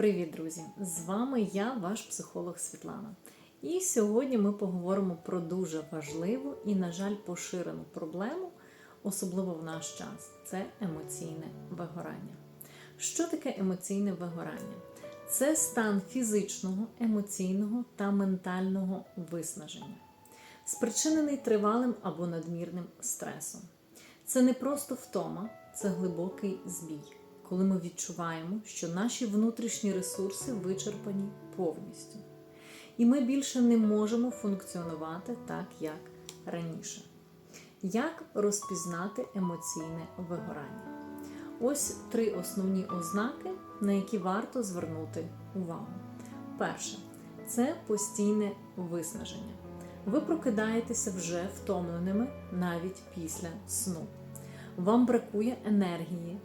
Привіт, друзі! З вами я, ваш психолог Світлана. І сьогодні ми поговоримо про дуже важливу і, на жаль, поширену проблему, особливо в наш час це емоційне вигорання. Що таке емоційне вигорання? Це стан фізичного, емоційного та ментального виснаження, спричинений тривалим або надмірним стресом. Це не просто втома, це глибокий збій, коли ми відчуваємо, що наші внутрішні ресурси вичерпані повністю. І ми більше не можемо функціонувати так, як раніше. Як розпізнати емоційне вигорання? Ось три основні ознаки, на які варто звернути увагу. Перше це постійне виснаження. Ви прокидаєтеся вже втомленими навіть після сну. Вам бракує енергії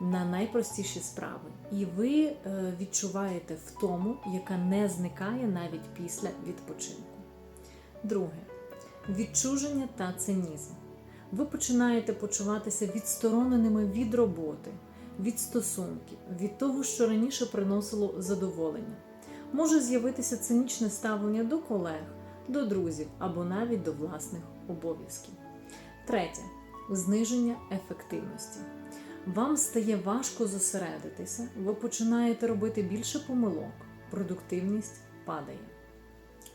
на найпростіші справи, і ви е, відчуваєте втому, яка не зникає навіть після відпочинку. Друге відчуження та цинізм. Ви починаєте почуватися відстороненими від роботи, від стосунків, від того, що раніше приносило задоволення. Може з'явитися цинічне ставлення до колег, до друзів або навіть до власних обов'язків. Третє зниження ефективності. Вам стає важко зосередитися, ви починаєте робити більше помилок, продуктивність падає.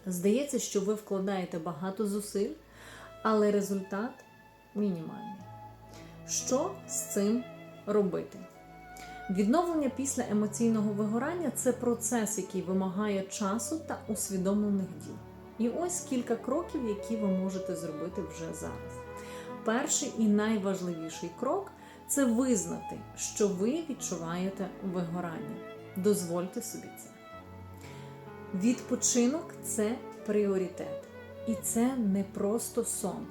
Здається, що ви вкладаєте багато зусиль, але результат мінімальний. Що з цим робити? Відновлення після емоційного вигорання це процес, який вимагає часу та усвідомлених дій. І ось кілька кроків, які ви можете зробити вже зараз. Перший і найважливіший крок це визнати, що ви відчуваєте вигорання. Дозвольте собі це. Відпочинок це пріоритет. І це не просто сон.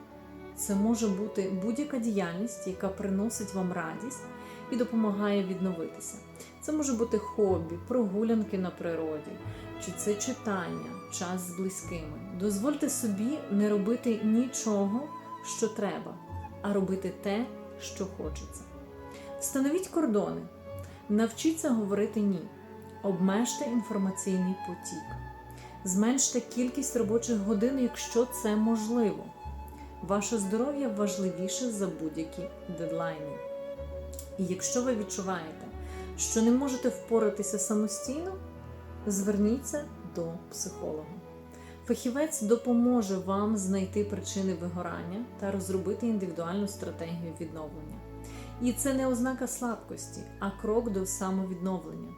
Це може бути будь-яка діяльність, яка приносить вам радість і допомагає відновитися. Це може бути хобі, прогулянки на природі, чи це читання, час з близькими. Дозвольте собі не робити нічого, що треба, а робити те, що хочеться. Встановіть кордони, навчіться говорити ні, обмежте інформаційний потік, зменште кількість робочих годин, якщо це можливо. Ваше здоров'я важливіше за будь-які дедлайни. І якщо ви відчуваєте, що не можете впоратися самостійно, зверніться до психолога. Фахівець допоможе вам знайти причини вигорання та розробити індивідуальну стратегію відновлення. І це не ознака слабкості, а крок до самовідновлення.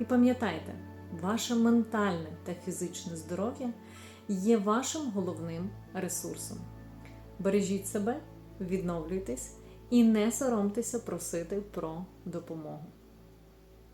І пам'ятайте, ваше ментальне та фізичне здоров'я є вашим головним ресурсом. Бережіть себе, відновлюйтесь і не соромтеся просити про допомогу.